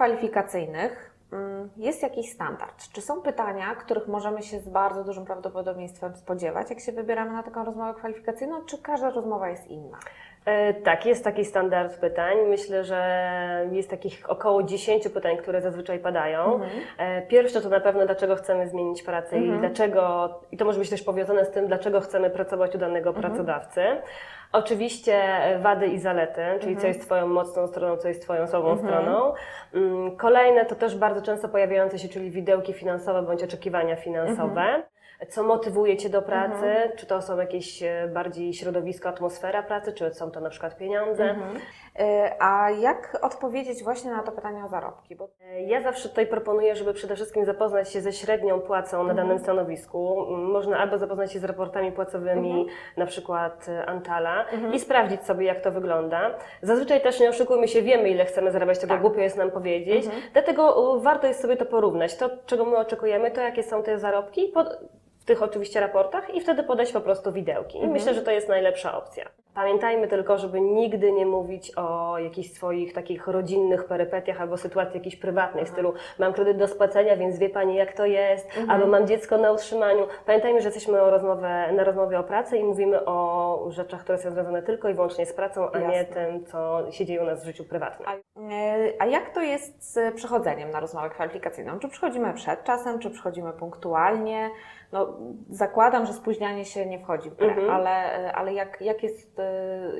kwalifikacyjnych mm, jest jakiś standard? Czy są pytania, których możemy się z bardzo dużym prawdopodobieństwem spodziewać, jak się wybieramy na taką rozmowę kwalifikacyjną, czy każda rozmowa jest inna? E, Tak, jest taki standard pytań. Myślę, że jest takich około 10 pytań, które zazwyczaj padają. E, Pierwsze to na pewno, dlaczego chcemy zmienić pracę i dlaczego, i to może być też powiązane z tym, dlaczego chcemy pracować u danego pracodawcy. Oczywiście wady i zalety, czyli co jest Twoją mocną stroną, co jest Twoją słabą stroną. Mm, Kolejne to też bardzo często pojawiające się, czyli widełki finansowe bądź oczekiwania finansowe. Co motywuje Cię do pracy? Czy to są jakieś e, bardziej środowisko, atmosfera pracy, czy są to na przykład pieniądze? Y, A jak odpowiedzieć właśnie na to pytanie o zarobki? Bo E, Ja zawsze tutaj proponuję, żeby przede wszystkim zapoznać się ze średnią płacą na danym stanowisku. M, Można albo zapoznać się z raportami płacowymi, na przykład e, Antala, i sprawdzić sobie, jak to wygląda. Zazwyczaj też nie oszukujmy się, wiemy, ile chcemy zarabiać, tego Tak. głupio jest nam powiedzieć. Dlatego e, warto jest sobie to porównać. To, czego my oczekujemy, to jakie są te zarobki. Pod, w tych oczywiście raportach i wtedy podać po prostu widełki. I myślę, że to jest najlepsza opcja. Pamiętajmy tylko, żeby nigdy nie mówić o jakichś swoich takich rodzinnych perypetiach albo sytuacji jakiejś prywatnej, w stylu mam kredyt do spłacenia, więc wie Pani jak to jest, albo mam dziecko na utrzymaniu. Pamiętajmy, że jesteśmy o rozmowę, na rozmowie o pracy i mówimy o rzeczach, które są związane tylko i wyłącznie z pracą, a nie Jasne. tym, co się dzieje u nas w życiu prywatnym. A, y, a jak to jest z przechodzeniem na rozmowę kwalifikacyjną? Czy przychodzimy przed czasem, czy przychodzimy punktualnie? No, zakładam, że spóźnianie się nie wchodzi w grę, Mhm. ale, y, ale jak, jak, jest, y,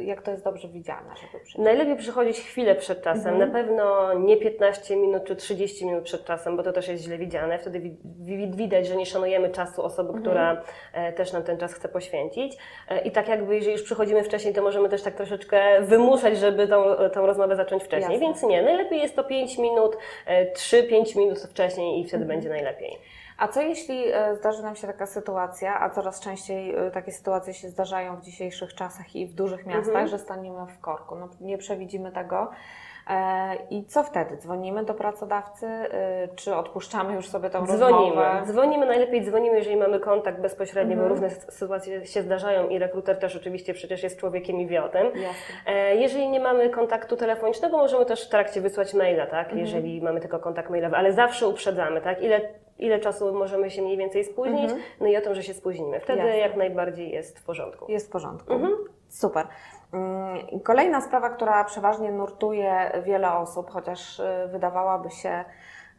jak to jest dobrze widziane? Najlepiej przychodzić chwilę przed czasem, Mhm. na pewno nie 15 minut czy 30 minut przed czasem, bo to też jest źle widziane. Wtedy wi- wi- widać, że nie szanujemy czasu osoby, Mhm. która e, też nam ten czas chce poświęcić. E, I tak jakby, jeżeli już przychodzimy wcześniej, to możemy też tak troszeczkę wymuszać, żeby tą, tą rozmowę zacząć wcześniej. Jasne. Więc nie, najlepiej jest to 5 minut, e, 3-5 minut wcześniej i wtedy Mhm. będzie najlepiej. A co jeśli e, zdarzy nam się taka sytuacja, a coraz częściej e, takie sytuacje się zdarzają w dzisiejszych czasach i w dużych miastach, Mhm. że staniemy w korku? No, nie przewidzimy tego. E, I co wtedy? Dzwonimy do pracodawcy, czy odpuszczamy już sobie tą Dzwonimy. rozmowę? Dzwonimy, najlepiej dzwonimy, jeżeli mamy kontakt bezpośredni, Mhm. bo różne sytuacje się zdarzają i rekruter też oczywiście przecież jest człowiekiem i wie o tym. Jasne. Jeżeli nie mamy kontaktu telefonicznego, możemy też w trakcie wysłać maila, tak? Mhm. Jeżeli mamy tylko kontakt mailowy, ale zawsze uprzedzamy, tak? Ile, ile czasu możemy się mniej więcej spóźnić, Mhm. no i o tym, że się spóźnimy. Wtedy Jasne. jak najbardziej jest w porządku. Jest w porządku. Mhm. Super. Mm, Kolejna sprawa, która przeważnie nurtuje wiele osób, chociaż e, wydawałaby się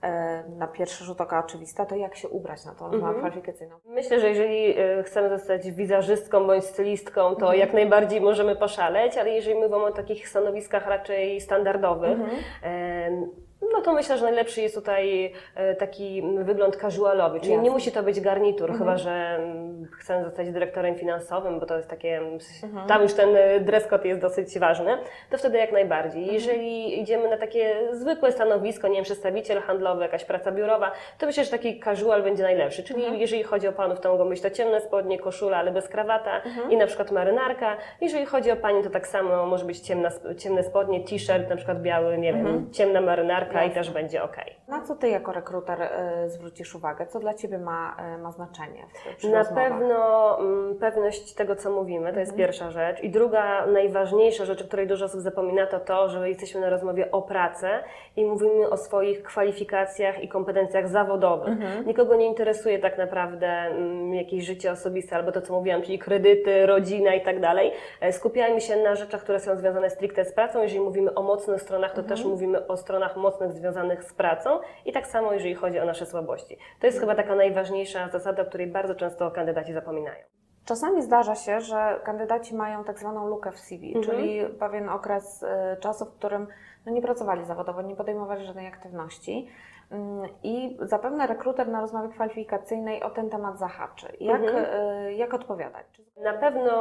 e, na pierwszy rzut oka oczywista, to jak się ubrać na tą rozmowę Mhm. kwalifikacyjną. Myślę, że jeżeli e, chcemy zostać wizerzystką bądź stylistką, to Mhm. jak najbardziej możemy poszaleć, ale jeżeli mówimy o takich stanowiskach raczej standardowych, Mhm. No to myślę, że najlepszy jest tutaj e, taki wygląd casualowy, czyli Jasne. nie musi to być garnitur, Mhm. chyba że mm, chcemy zostać dyrektorem finansowym, bo to jest takie, mm, Mhm. tam już ten e, dress code jest dosyć ważny, to wtedy jak najbardziej. Mhm. Jeżeli idziemy na takie zwykłe stanowisko, nie wiem, przedstawiciel handlowy, jakaś praca biurowa, to myślę, że taki casual będzie najlepszy, czyli Mhm. jeżeli chodzi o panów, to mogą być to ciemne spodnie, koszula, ale bez krawata Mhm. i na przykład marynarka. Jeżeli chodzi o pani, to tak samo może być ciemna, ciemne spodnie, t-shirt, na przykład biały, nie wiem, Mhm. ciemna marynarka I też będzie ok. Na co Ty jako rekruter e, zwrócisz uwagę? Co dla Ciebie ma, e, ma znaczenie w, przy Na rozmowach? pewno mm, pewność tego, co mówimy, to jest Mhm. pierwsza rzecz. I druga, najważniejsza rzecz, o której dużo osób zapomina, to to, że jesteśmy na rozmowie o pracy i mówimy o swoich kwalifikacjach i kompetencjach zawodowych. Mhm. Nikogo nie interesuje tak naprawdę mm, jakieś życie osobiste albo to, co mówiłam, czyli kredyty, rodzina i tak dalej. E, Skupiajmy się na rzeczach, które są związane stricte z pracą. Jeżeli mówimy o mocnych stronach, to Mhm. też mówimy o stronach mocnych związanych z pracą i tak samo, jeżeli chodzi o nasze słabości. To jest chyba taka najważniejsza zasada, o której bardzo często kandydaci zapominają. Czasami zdarza się, że kandydaci mają tak zwaną lukę w CV, Mhm. czyli pewien okres e, czasu, w którym no, nie pracowali zawodowo, nie podejmowali żadnej aktywności. Mm, I zapewne rekruter na rozmowie kwalifikacyjnej o ten temat zahaczy. Jak, Mhm. e, jak odpowiadać? Na pewno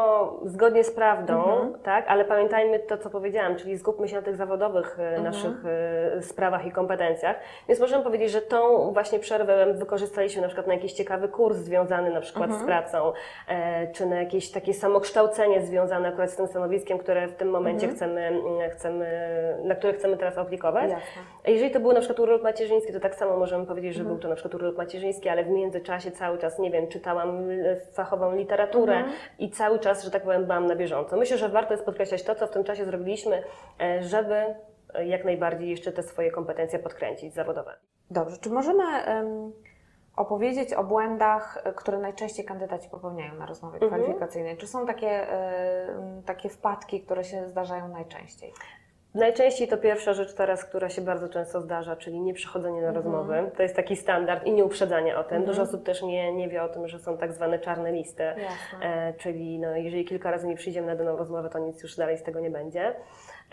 zgodnie z prawdą, Mhm. tak, ale pamiętajmy to, co powiedziałam, czyli skupmy się na tych zawodowych e, Mhm. naszych sprawach i kompetencjach. Więc możemy powiedzieć, że tą właśnie przerwę wykorzystaliśmy na przykład na jakiś ciekawy kurs związany na przykład Mhm. z pracą, e, czy na jakieś takie samokształcenie związane akurat z tym stanowiskiem, które w tym momencie Mhm. chcemy, chcemy, na które chcemy teraz aplikować. Jasne. Jeżeli to był na przykład urlop macierzyński, to tak samo możemy powiedzieć, że Mhm. był to na przykład urlop macierzyński, ale w międzyczasie cały czas, nie wiem, czytałam l- fachową literaturę Mhm. i cały czas, że tak powiem, byłam na bieżąco. Myślę, że warto jest podkreślać to, co w tym czasie zrobiliśmy, e, żeby e, jak najbardziej jeszcze te swoje kompetencje podkręcić zawodowe. Dobrze, czy możemy em, opowiedzieć o błędach, e, które najczęściej kandydaci popełniają na rozmowie Mhm. kwalifikacyjnej? Czy są takie, e, takie wpadki, które się zdarzają najczęściej? Najczęściej to pierwsza rzecz teraz, która się bardzo często zdarza, czyli nieprzychodzenie na rozmowy. To jest taki standard i nie uprzedzanie o tym. Dużo osób też nie, nie wie o tym, że są tak zwane czarne listy. E, czyli no, jeżeli kilka razy nie przyjdziemy na daną rozmowę, to nic już dalej z tego nie będzie.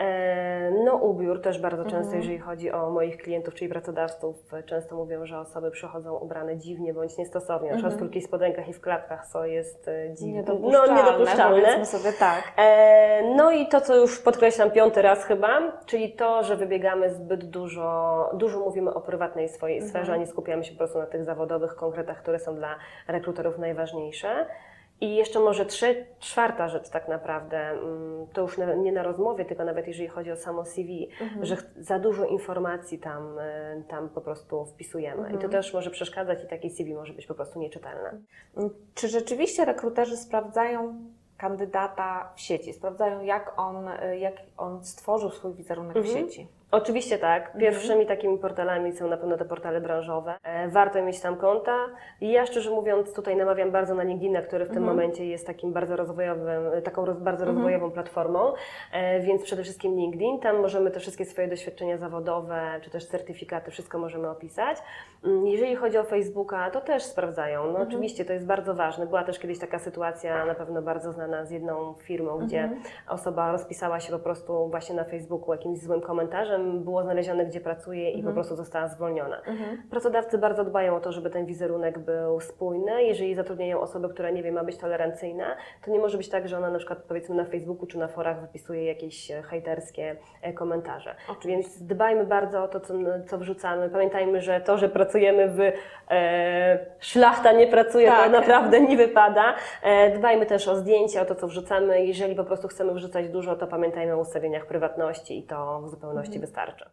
E, no ubiór też bardzo często, jeżeli chodzi o moich klientów, czyli pracodawców, często mówią, że osoby przychodzą ubrane dziwnie bądź niestosownie, na przykład w krótkich spodenkach i w klapkach, co jest e, dziwne. Niedopuszczalne, No, niedopuszczalne. sobie tak. E, No i to, co już podkreślam piąty raz chyba, czyli to, że wybiegamy zbyt dużo, dużo mówimy o prywatnej swojej sferze, a nie skupiamy się po prostu na tych zawodowych konkretach, które są dla rekruterów najważniejsze. I jeszcze może trze- czwarta rzecz tak naprawdę, mm, to już na, nie na rozmowie, tylko nawet jeżeli chodzi o samo CV, że ch- za dużo informacji tam, e, tam po prostu wpisujemy. I to też może przeszkadzać i takie CV może być po prostu nieczytelne. Czy rzeczywiście rekruterzy sprawdzają kandydata w sieci? Sprawdzają, jak on, e, jak on stworzył swój wizerunek w Mhm. sieci? Oczywiście tak. Pierwszymi takimi portalami są na pewno te portale branżowe. E, warto mieć tam konta. Ja szczerze mówiąc tutaj namawiam bardzo na LinkedIna, który w tym momencie jest takim bardzo rozwojowym, e, taką roz, bardzo rozwojową platformą, e, więc przede wszystkim LinkedIn. Tam możemy te wszystkie swoje doświadczenia zawodowe, czy też certyfikaty, wszystko możemy opisać. Mm, Jeżeli chodzi o Facebooka, to też sprawdzają. No oczywiście to jest bardzo ważne. Była też kiedyś taka sytuacja, na pewno bardzo znana z jedną firmą, gdzie osoba rozpisała się po prostu właśnie na Facebooku jakimś złym komentarzem, było znalezione, gdzie pracuje i po prostu została zwolniona. Pracodawcy bardzo dbają o to, żeby ten wizerunek był spójny. Jeżeli zatrudniają osobę, która nie wiem, ma być tolerancyjna, to nie może być tak, że ona na przykład powiedzmy na Facebooku czy na forach wypisuje jakieś e, hejterskie e, komentarze. Więc dbajmy bardzo o to, co, co wrzucamy. Pamiętajmy, że to, że pracujemy w e, szlachta nie pracuje, to Tak. naprawdę nie wypada. E, dbajmy też o zdjęcia, o to, co wrzucamy. Jeżeli po prostu chcemy wrzucać dużo, to pamiętajmy o ustawieniach prywatności i to w zupełności wystarczy.